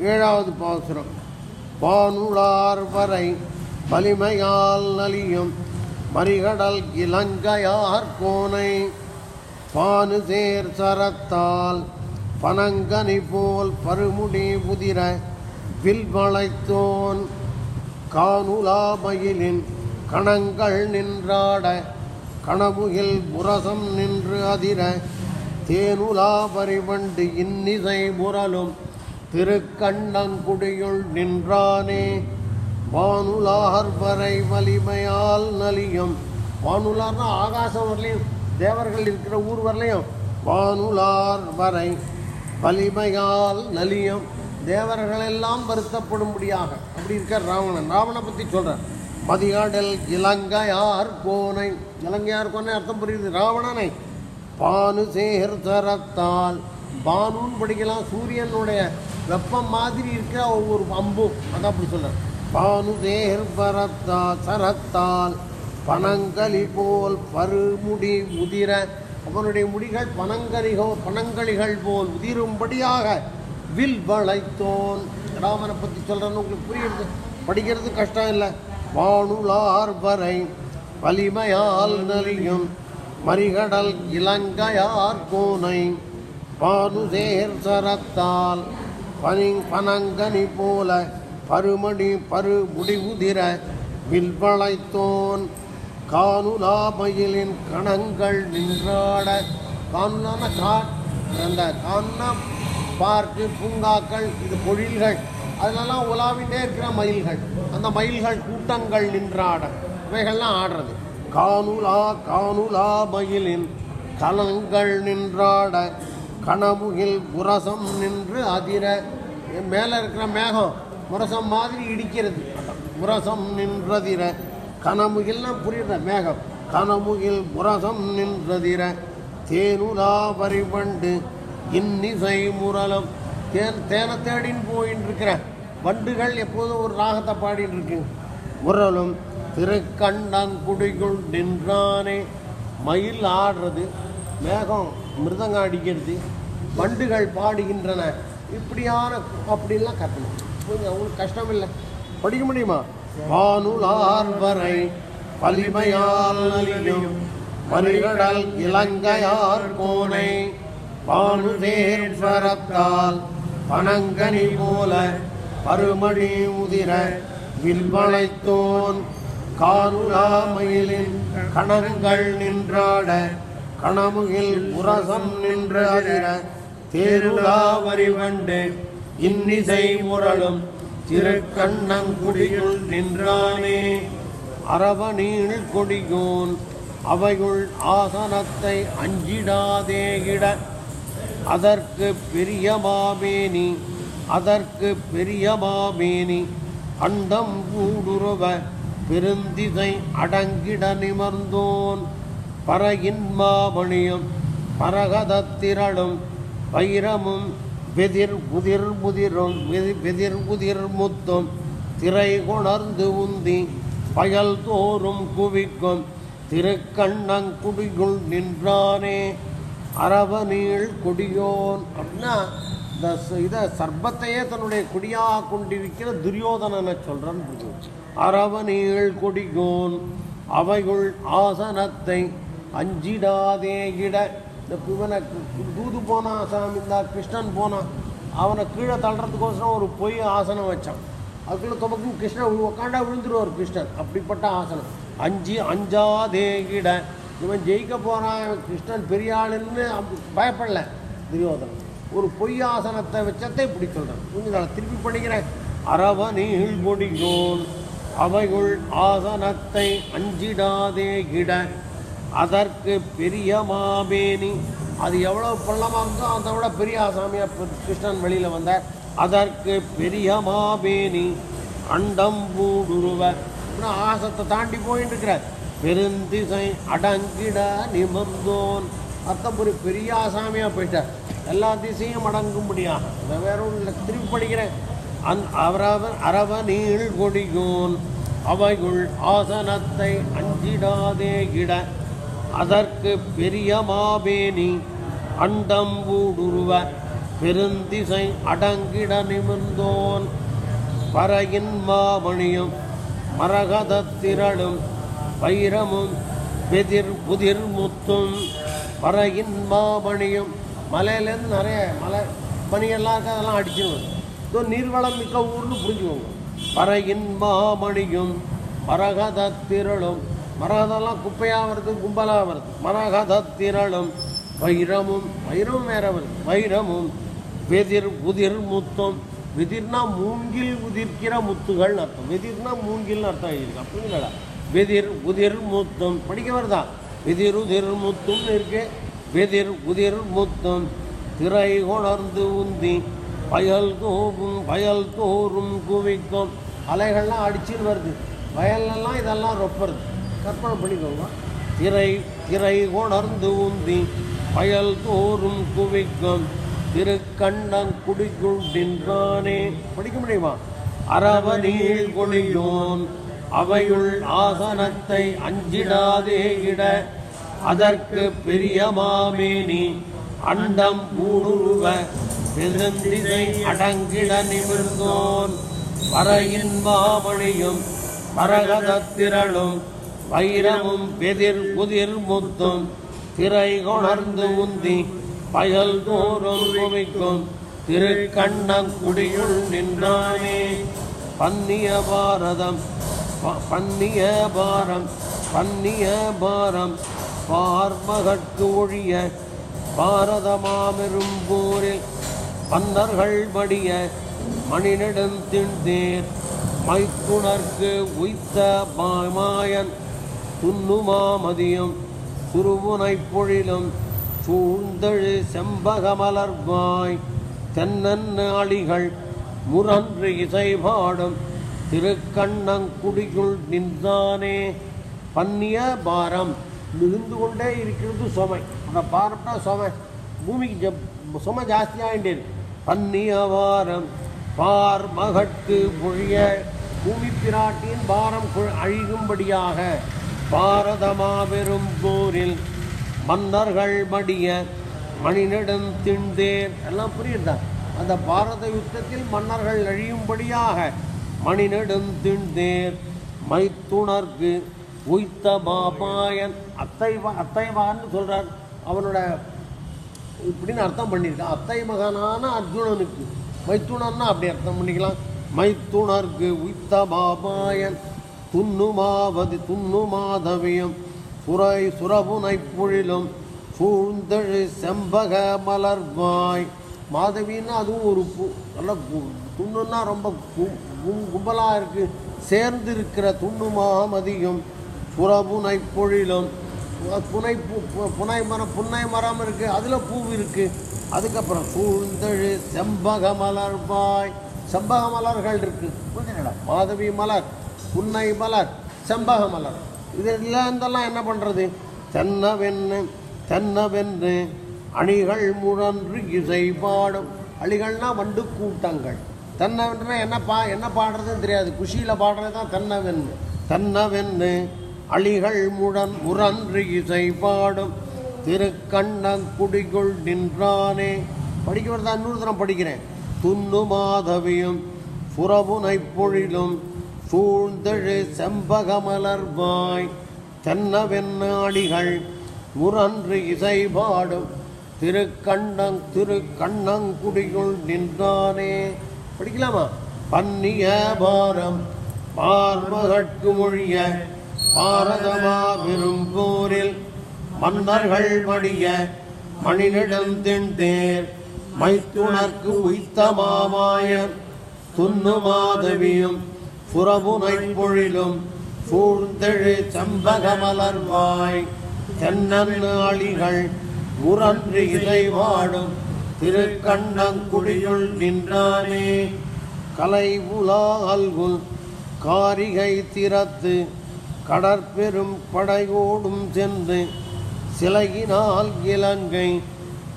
ஏழாவது பாசுரம். வானுளார் வரை வலிமையால் நலியும் மறிகடல் இலங்கையார் கோனை. பானு சேர் சரத்தால் பனங்கனி போல் பருமுடி புதிர வில்வளைத்தோன் காணுலாமயிலின் கணங்கள் நின்றாட கணமுகில் புரசம் நின்று அதிர. தேனுலா பரிவண்டு இன்னிசை முரலும் திருக்கண்ணங்குடியுள் நின்றானே. வானுலார் வரை வலிமையால் நலியும். வானுலார்னா ஆகாசம் வரலையும் தேவர்கள் இருக்கிற ஊர் வரலையும். வானுலார் வரை வலிமையால் நலியும். தேவர்கள் எல்லாம் வருத்தப்படும்படியாக. அப்படி இருக்கார் ராவணன். ராவணை பற்றி சொல்கிறார் மதியாடல் இலங்கையார் கோனை. இலங்கையார் கோனை அர்த்தம் புரியுது. ராவணனை பானு சேகர் தரத்தால். பானுன்னு படிக்கலாம் சூரியனுடைய வெப்பம் மாதிரி இருக்கிற ஒவ்வொரு அம்பும் அதான் அப்படி சொல்கிறார் பானு பரத்தா சரத்தால் பனங்களி போல் பருமுடி உதிர. அவனுடைய முடிகள் பனங்கலிகோ பனங்களிகள் போல் உதிரும்படியாக வில் வளைத்தோன். ராமனை பற்றி சொல்கிறேன்னு உங்களுக்கு புரியுது. படிக்கிறது கஷ்டம் இல்லை. வானுலார் வரை வலிமையால் நலியும் மறிகடல் இலங்கையார் கோனை. பானுதேர் சரத்தால் பனி பனங்கனி போல பருமடி பரு முடிவுதிர வில்வளைத்தோன் காணுலாமயிலின் கணங்கள் நின்றாட காணுலான கா அந்த காணுனா பார்க்கு பூங்காக்கள் இது பொழில்கள். அதிலெல்லாம் உலாவிட்டே இருக்கிற மயில்கள். அந்த மயில்கள் கூட்டங்கள் நின்றாட. இவைகள்லாம் ஆடுறது. காணுலா காணுலா மயிலின் கலங்கள் நின்றாட கனமுகில் புரசம் நின்று அதிர மேலே இருக்கிற மேகம் முரசம் மாதிரி இடிக்கிறது. முரசம் நின்றதிர கனமுகில்னா புரியுற மேகம். கனமுகில் முரசம் நின்றதிர தேனுலா வரிவண்டு இன்னிசை முரலம். தேன் தேனை தேடின்னு போயின்னு இருக்கிற வண்டுகள் எப்போதும் ஒரு ராகத்தை பாடிட்டு இருக்கு முரலும் திருக்கண்டங்குடிக்குள் நின்றானே மயில் ஆடுறது மேகம். மிருதங்கம் அடிக்கிறது. வண்டுகள் பாடுகின்றன. இப்படியான அப்படிலாம் கற்பனை கொஞ்சம் அவங்களுக்கு கஷ்டம் இல்லை. படிக்க முடியுமா? வானுலார் வரை வலிமையால் நலியும் மறிகடல் இலங்கையார் கோனை. பானுதேஸ்வரத்தால் பனங்கனி போல பருமணி உதிர வில்வளைத்தோன். காருலாமயிலின் கணங்கள் நின்றாட கணமுகில் புரசம் நின்று அதிர தேருலா இன்னிசை முரளும் திருக்கண்ணங்குடியுள் நின்றானே. அரவணீள் கொடியோன் அவையுள் ஆசனத்தை அஞ்சிடாதே இட. அதற்கு பெரியமாமேனி அதற்கு பெரியமாமேனி அண்டம் கூடுருவ பெருந்திசை அடங்கிட நிமர்ந்தோன். பறையின் மாமணியும் பரகதத்திரளும் வைரமும் வெதிர் உதிர் முதிரும் வெதிர் உதிர் முத்தும் திரை கொணர்ந்து உந்தி பயல் தோறும் குவிக்கும் திருக்கண்ணங்குடியுள் நின்றானே அரவநீள் கொடியோன் அப்படின்னா இந்த இதை சர்பத்தையே தன்னுடைய குடியாக கொண்டிருக்கிற துரியோதனனை சொல்கிறான்னு புரியும் அரவநீள் கொடியோன் அவையுள் ஆசனத்தை அஞ்சிடாதே இட. இந்த இவனை தூது போனான் சாமி இந்த கிருஷ்ணன் போனான் அவனை கீழே தள்ளுறதுக்கோசரம் ஒரு பொய் ஆசனம் வச்சான். அதுக்குள்ளே துமக்கும் கிருஷ்ணன் உட்காண்டா விழுந்துருவார் கிருஷ்ணன். அப்படிப்பட்ட ஆசனம். அஞ்சு அஞ்சாதே இட. இவன் ஜெயிக்க போகிறான் கிருஷ்ணன் பெரிய ஆளுன்னு பயப்படல. துரியோதனன் ஒரு பொய் ஆசனத்தை வச்சத்தை இப்படி சொல்கிறேன் கொஞ்சம் திருப்பி பண்ணிக்கிறேன் அரவ நீள் கொடியோன் அவைகள் ஆசனத்தை அஞ்சிடாதே இட. அதற்கு பெரிய மாபேனி. அது எவ்வளோ பள்ளமாக இருந்தோ அதை விட பெரிய ஆசாமியாக கிருஷ்ணன் வெளியில் வந்தார். அதற்கு பெரிய மாபேனி. அண்டம் பூடுருவ ஆசத்தை தாண்டி போயிட்டு இருக்கிறார். பெருந்திசை அடங்கிட நிமிர்ந்தோன். அர்த்தம் ஒரு பெரிய ஆசாமியாக போயிட்டார். எல்லா திசையும் அடங்கும்படியாக நான் வேற ஒன்றும் இல்லை. திருப்பி படிக்கிறேன். அந் அவரவன் அரவ நீள் கொடியோன். அவைகுள் ஆசனத்தை அஞ்சிடாதே இட. அதற்கு பெரிய மாபேனி அண்டம் ஊடுருவ பெருந்திசை அடங்கிட நிமிர்ந்தோன். பறையின் மாமணியும் மரகதத்திரளும் வைரமும் பெதிர் புதிர் முத்தும். பறையின் மாமணியும் மலையிலேருந்து நிறைய மலை பனியெல்லாம் இருக்கு அதெல்லாம் அடிச்சுன்னு இதோ நீர்வளம் மிக்க ஊர்னு புரிஞ்சுக்கோங்க. பறையின் மாமணியும் மரகதத்திரளும் மரகதெல்லாம் குப்பையாக வருது கும்பலாக வருது மரகதத்திரளும் வைரமும் வைரம் வேற வருது. வைரமும் வெதிர் உதிர் முத்தம். வெதிர்னா மூங்கில் உதிர்க்கிற முத்துகள்னு அர்த்தம். வெதிர்னா மூங்கில்னு அர்த்தம் எழுதியிருக்கு. இல்லைடா. வெதிர் உதிர் முத்தம். படிக்க வருதா? வெதிர் உதிர் முத்தும்னு இருக்கு. வெதிர் உதிர் முத்தம். திரை உணர்ந்து உந்தி பயல் தோகும் பயல் தோறும் குவிக்கும். அலைகள்லாம் அடிச்சுன்னு வருது. வயல்லலாம் இதெல்லாம் ரொப்பருது கற்பனை பண்ணிக்கோங்க திரை திரை உணர்ந்து உந்தி பயல் தோறும் குவிக்கும். திருக்கண்ணங் குடிக்குள் நின்றானே. படிக்க முடியுமா அறவனில் நீள் கொடியோன். அவையுள் ஆசனத்தை அஞ்சிடாதே இட. அதற்கு பெரிய மாமேனி அண்டம் ஊடுருவ. பெருந்திசை அடங்கிட நிமிர்ந்தோன். பறையின் மாமணியும் மரகதத்திரளும் வைரமும் பெதிர் புதிர் முத்தும் திரை கொணர்ந்து உந்தி பயல் தோறும் குவிக்கும். திருக்கண்ணம் குடியுள் நின்றானே பன்னிய பாரதம் பன்னிய பாரம் பன்னிய பாரம். பார்மகற்கு ஒழிய பாரதமாமெரும் போரில் மன்னர்கள் படிய மணிநெடுந்தின் தேர் மைத்துணர்க்கு உய்த்த மாயன் துண்ணுமாமதியும் சுருவுனைப் பொழிலும் சூழ்ந்தழு செம்பகமலர்வாய் தென்னன் அழிகள் முரன்று இசை பாடும் திருக்கண்ணங்குடிக்குள் நின்றானே. பன்னிய பாரம் மிகுந்து கொண்டே இருக்கிறது சுமை அந்த பாரம்னா சுமை பூமிக்கு ஜப் சுமை ஜாஸ்தியாகின்றேன் பன்னிய பாரம் பார் மகட்கு பொழிய பூமி பிராட்டியின் பாரம் அழிகும்படியாக பாரதமாபெரும் போரில் மன்னர்கள் மடிய மணிநெடும் திண்டேர் எல்லாம் புரியுதா? அந்த பாரத யுத்தத்தில் மன்னர்கள் அழியும்படியாக மணிநெடும் திண்டேர். மைத்துணர்க்கு உய்த்த மாபாயன். அத்தை அத்தை மகன் சொல்கிறார் அவனோட இப்படின்னு அர்த்தம் பண்ணியிருக்கான் அத்தை மகனான அர்ஜுனனுக்கு. மைத்துணர்னா அப்படி அர்த்தம் பண்ணிக்கலாம். மைத்துணர்க்கு உய்த்த மாபாயன். துண்ணுமாவது துண்ணுமாதவியம் சுரை சுரபுனை புழிலும் சூழ்ந்தழு செம்பக மலர்வாய். மாதவின்னா அதுவும் ஒரு பூ நல்ல பூ. துண்ணுன்னா ரொம்ப கும் கும்பலாக இருக்கு. சேர்ந்து இருக்கிற துண்ணுமாமதியும் புறபுனை பொழிலும். புனை பூ புனை மரம் புன்னை மரம் இருக்குது அதில் பூ இருக்குது அதுக்கப்புறம் சூழ்ந்தழு செம்பக மலர்வாய். செம்பக மலர்கள் இருக்குது புரிஞ்சுங்களா மாதவி மலர். புன்னை மலர் செம்பக மலர். இது இருந்தெல்லாம் என்ன பண்ணுறது தென்னவென்னு தென்னவென்று அணிகள் முழன்று இசை பாடும். அணிகள்னா வண்டு கூட்டங்கள். தென்னவென்று என்ன பா என்ன பாடுறதுன்னு தெரியாது. குஷியில் பாடுறது தான் தென்னவென்று தென்னவென்று அழிகள் முடன் முரன்று இசை பாடும். திருக்கண்ணங்குடிக்குள் நின்றானே. படிக்க தான் இன்னொரு தரம் படிக்கிறேன். துண்ணு மாதவியும் புறமுனை பொழிலும். சூழ்ந்தழு செம்பகமலர்வாய் தென்னவென்னாடிகள் முரன்று இசை பாடும் திருக்கண்ணங் திருக்கண்ணங்குடியுள் நின்றானே. படிக்கலாமா? பன்னிய பாரம் பார்மகட்கு மொழிய பாரதமா விரும்பூரில் மன்னர்கள் மடிய மணினிடம் தென்தேர் மைத்துணர்க்கு உய்த்த மாமாயன் துண்ணு மாதவியும் புறமுனை பொழிலும் சூழ்ந்தெழு செம்பகமலர்வாய் தென்னன் ஆளிகள் முரன்று வாடும் திருக்கண்ணங்குடியுள் நின்றானே. கலை உலால்குல் காரிகை திறத்து கடற்பெரும் படையோடும் சென்று சிலகினால் இலங்கை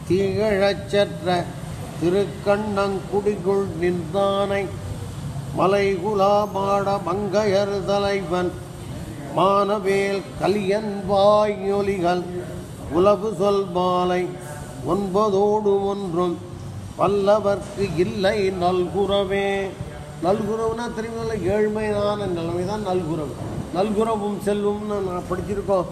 திகழச் திருக்கண்ணங்குடிக்குள் நின்றானை. மலைகுலா மாட மங்கையர் தலைவன் மானவேல் கலியன் வாயொலிகள் உலவு சொல் மாலை ஒன்பதோடு ஒன்றும் பல்லவர்க்கு இல்லை நல்குறவே. நல்குறவுனா தெரியுமில்ல ஏழ்மையான நிலைமை தான் நல்குறவு. நல்குறவும் செல்வம்னு நான் படிச்சிருக்கோம்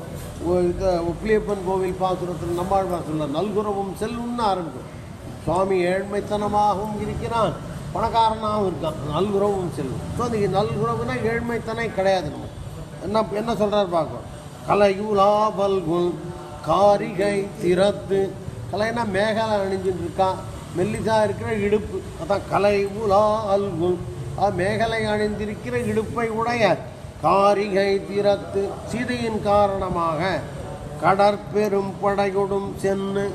இது உப்பிலியப்பன் கோவில் பாசுரத்தில் நம்மாழ்வார் சொல்ல நல்குறவும் செல்வம்னு ஆரம்பிக்கும் சுவாமி ஏழ்மைத்தனமாகவும் இருக்கிறான். பணக்காரனாகவும் இருக்கான். நல்குறவும் செல்வம். ஸோ அந்த நல்குறவுனா ஏழ்மைத்தனை கிடையாது நம்ம என்ன என்ன சொல்கிறார் பார்க்கலாம் கலையுலா பல்குல் காரிகை திறத்து. கலைனா மேகலை அணிஞ்சுட்டு இருக்கான். மெல்லிசா இருக்கிற இடுப்பு. அதான் கலை உலா அல்குல். அது மேகலை அணிந்திருக்கிற இடுப்பை உடைய காரிகை திறத்து. சீதையின் காரணமாக கடற்பெரும் படையோடும் சென்று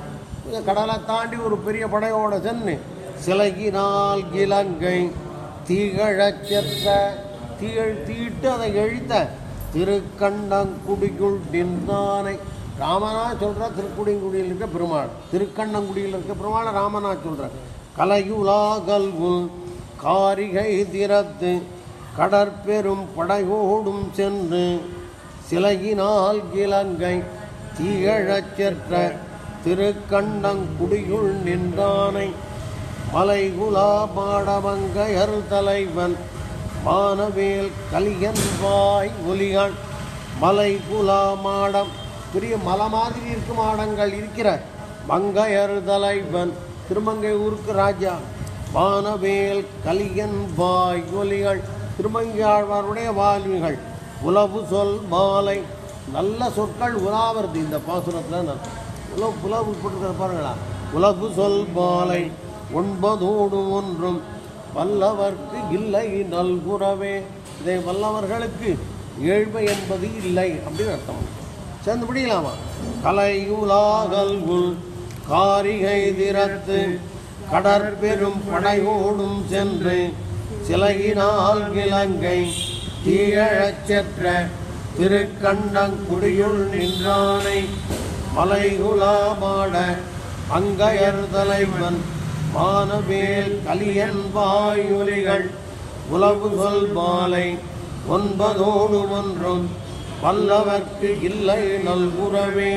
கடலை தாண்டி ஒரு பெரிய படையோட சென்று சிலகினால் இலங்கை தீகழச் செற்ற தீழ் தீட்டு அதை எழுத்த. திருக்கண்ணங்குடிக்குள் நின்றானை. ராமனா சொல்கிற திருக்குடிங்குடியில் இருக்க பெருமாள். திருக்கண்ணங்குடியில் இருக்க பெருமாள் ராமனா சொல்கிற கலையுலாகல் கல்குல் காரிகை திறத்து கடற்பெரும் படையோடும் சென்று சிலகினால் இலங்கை தீயழச் செற்ற திருக்கண்டங்குடியுள் நின்றானை. மலைகுலா மாடமங்கையர் தலைவன் மானவேல் கலியன் வாய் ஒலிகள் மலைகுலா மாடம். பெரிய மலை மாதிரி இருக்கும் மாடங்கள் இருக்கிற மங்கையர் தலைவன் திருமங்கை ஊருக்கு ராஜா வானவேல் கலியன் வாய் ஒலிகள் திருமங்கையாழ்வாருடைய வால்விகள் உலவு சொல் மாலை. நல்ல சொற்கள் உலாவருது இந்த பாசுரத்தில் உலவு புலவு போட்டுக்கிற பாருங்களா. உலகு சொல் மாலை. ஒன்பதோடு ஒன்றும் வல்லவர்க்கு இல்லை நல்குறவே. இதை வல்லவர்களுக்கு ஏழ்மை என்பது இல்லை அப்படின்னு அர்த்தம். சேர்ந்து பிடிக்கலாமா கலையுலாகல் உள் காரிகை திறத்து கடற்பெரும் படையோடும் சென்று சிலையினால் இலங்கை தீயழச் செற்ற திருக்கண்டங்குடியுள் நின்றானை மலைகுலாமாட அங்கையர் தலைவன் மானவேல் கலியன் வாயொலிகள் உலவு சொல் மாலை ஒன்பதோடு ஒன்றும் வல்லவர்க்கு இல்லை நல்குறவே.